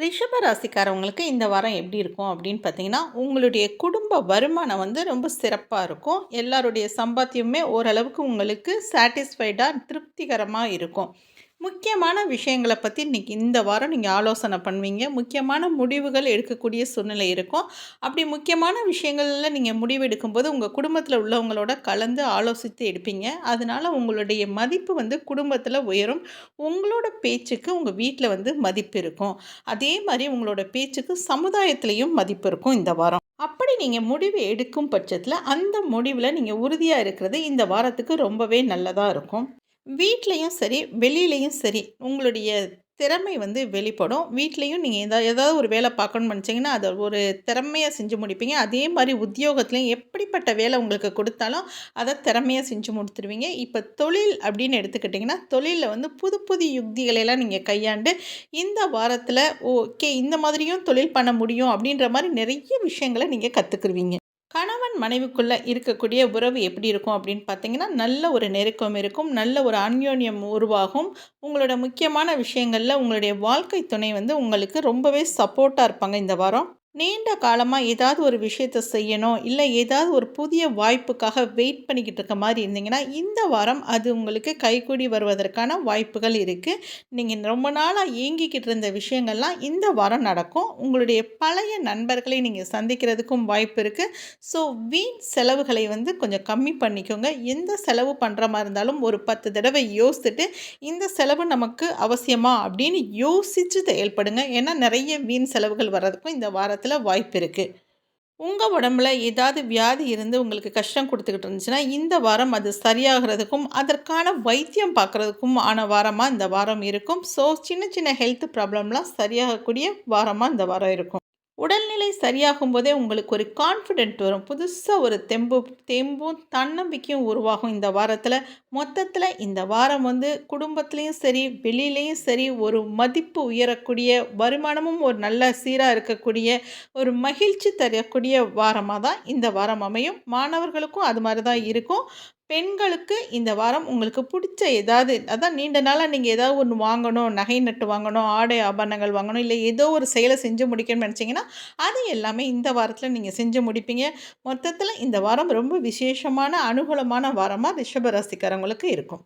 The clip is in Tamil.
ரிஷப ராசிக்காரவங்களுக்கு இந்த வாரம் எப்படி இருக்கும் அப்படின்னு பார்த்தீங்கன்னா உங்களுடைய குடும்ப வருமானம் வந்து ரொம்ப சிறப்பாக இருக்கும். எல்லாருடைய சம்பாத்தியமே ஓரளவுக்கு உங்களுக்கு சாட்டிஸ்ஃபைடாக திருப்திகரமாக இருக்கும். முக்கியமான விஷயங்களை பற்றி இன்றைக்கி இந்த வாரம் நீங்கள் ஆலோசனை பண்ணுவீங்க. முக்கியமான முடிவுகள் எடுக்கக்கூடிய சூழ்நிலை இருக்கும். அப்படி முக்கியமான விஷயங்களில் நீங்கள் முடிவு எடுக்கும்போது உங்கள் குடும்பத்தில் உள்ளவங்களோட கலந்து ஆலோசித்து எடுப்பீங்க. அதனால் உங்களுடைய மதிப்பு வந்து குடும்பத்தில் உயரும். உங்களோட பேச்சுக்கு உங்கள் வீட்டில் வந்து மதிப்பு இருக்கும். அதே மாதிரி உங்களோட பேச்சுக்கு சமுதாயத்துலேயும் மதிப்பு இருக்கும் இந்த வாரம். அப்படி நீங்கள் முடிவு எடுக்கும் பட்சத்தில் அந்த முடிவில் நீங்கள் உறுதியாக இருக்கிறது இந்த வாரத்துக்கு ரொம்பவே நல்லதாக இருக்கும். வீட்லேயும் சரி வெளியிலையும் சரி உங்களுடைய திறமை வந்து வெளிப்படும். வீட்லேயும் நீங்கள் எதா ஏதாவது ஒரு வேலை பார்க்கணும்னு நினச்சிங்கன்னா அதை ஒரு திறமையாக செஞ்சு முடிப்பீங்க. அதே மாதிரி உத்தியோகத்துலேயும் எப்படிப்பட்ட வேலை உங்களுக்கு கொடுத்தாலும் அதை திறமையாக செஞ்சு முடித்துருவீங்க. இப்போ தொழில் அப்படின்னு எடுத்துக்கிட்டிங்கன்னா தொழிலில் வந்து புது புது யுக்திகளையெல்லாம் நீங்கள் கையாண்டு இந்த வாரத்தில் ஓகே இந்த மாதிரியும் தொழில் பண்ண முடியும் அப்படின்ற மாதிரி நிறைய விஷயங்களை நீங்கள் கற்றுக்குருவீங்க கணவன் மனைவிக்குள்ளே இருக்கக்கூடிய உறவு எப்படி இருக்கும் அப்படின்னு பார்த்தீங்கன்னா நல்ல ஒரு நெருக்கம் இருக்கும் நல்ல ஒரு அந்யோன்யம் உருவாகும். உங்களோட முக்கியமான விஷயங்களில் உங்களுடைய வாழ்க்கை துணை வந்து உங்களுக்கு ரொம்பவே சப்போர்ட்டாக இருப்பாங்க இந்த வாரம். நீண்ட காலமாக ஏதாவது ஒரு விஷயத்த செய்யணும் இல்லை ஏதாவது ஒரு புதிய வாய்ப்புக்காக வெயிட் பண்ணிக்கிட்டு இருக்க மாதிரி இருந்தீங்கன்னா இந்த வாரம் அது உங்களுக்கு கைக்கூடி வருவதற்கான வாய்ப்புகள் இருக்குது நீங்கள் ரொம்ப நாளாக இயங்கிக்கிட்டு இருந்த விஷயங்கள்லாம் இந்த வாரம் நடக்கும். உங்களுடைய பழைய நண்பர்களை நீங்கள் சந்திக்கிறதுக்கும் வாய்ப்பு இருக்குது ஸோ வீண் செலவுகளை வந்து கொஞ்சம் கம்மி பண்ணிக்கோங்க. எந்த செலவு பண்ணுற மாதிரி இருந்தாலும் ஒரு பத்து தடவை யோசிச்சுட்டு இந்த செலவு நமக்கு அவசியமா அப்படின்னு யோசித்து செயல்படுங்க. ஏன்னா நிறைய வீண் செலவுகள் வர்றதுக்கும் இந்த வாரத்தை காலத்தில் வாய்ப்பு இருக்குது உங்கள் உடம்புல ஏதாவது வியாதி இருந்து உங்களுக்கு கஷ்டம் கொடுத்துக்கிட்டு இருந்துச்சுன்னா இந்த வாரம் அது சரியாகிறதுக்கும் அதற்கான வைத்தியம் பார்க்குறதுக்கும் ஆன வாரமாக இந்த வாரம் இருக்கும். ஸோ சின்ன சின்ன ஹெல்த் ப்ராப்ளம்லாம் சரியாகக்கூடிய வாரமாக இந்த வாரம் இருக்கும். உடல்நிலை சரியாகும் போதே உங்களுக்கு ஒரு கான்ஃபிடென்ட் வரும். புதுசாக ஒரு தெம்பு தெம்பும் தன்னம்பிக்கையும் உருவாகும். இந்த வாரத்தில் மொத்தத்தில் இந்த வாரம் வந்து குடும்பத்துலேயும் சரி வெளியிலையும் சரி ஒரு மதிப்பு உயரக்கூடிய வருமானமும் ஒரு நல்ல சீராக இருக்கக்கூடிய ஒரு மகிழ்ச்சி தரக்கூடிய வாரமாக தான் இந்த வாரம் அமையும். மாணவர்களுக்கும் அது மாதிரி தான் இருக்கும். பெண்களுக்கு இந்த வாரம் உங்களுக்கு பிடிச்ச ஏதாவது அதான் நீண்ட நாளாக நீங்கள் ஏதாவது ஒன்று வாங்கணும் நகை நட்டு வாங்கணும் ஆடை ஆபரணங்கள் வாங்கணும் இல்லை ஏதோ ஒரு செயலை செஞ்சு முடிக்கணும்னு நினச்சிங்கன்னா அது எல்லாமே இந்த வாரத்தில் நீங்கள் செஞ்சு முடிப்பீங்க. மொத்தத்தில் இந்த வாரம் ரொம்ப விசேஷமான அனுகூலமான வாரமாக ரிஷபராசிக்காரங்களுக்கு இருக்கும்.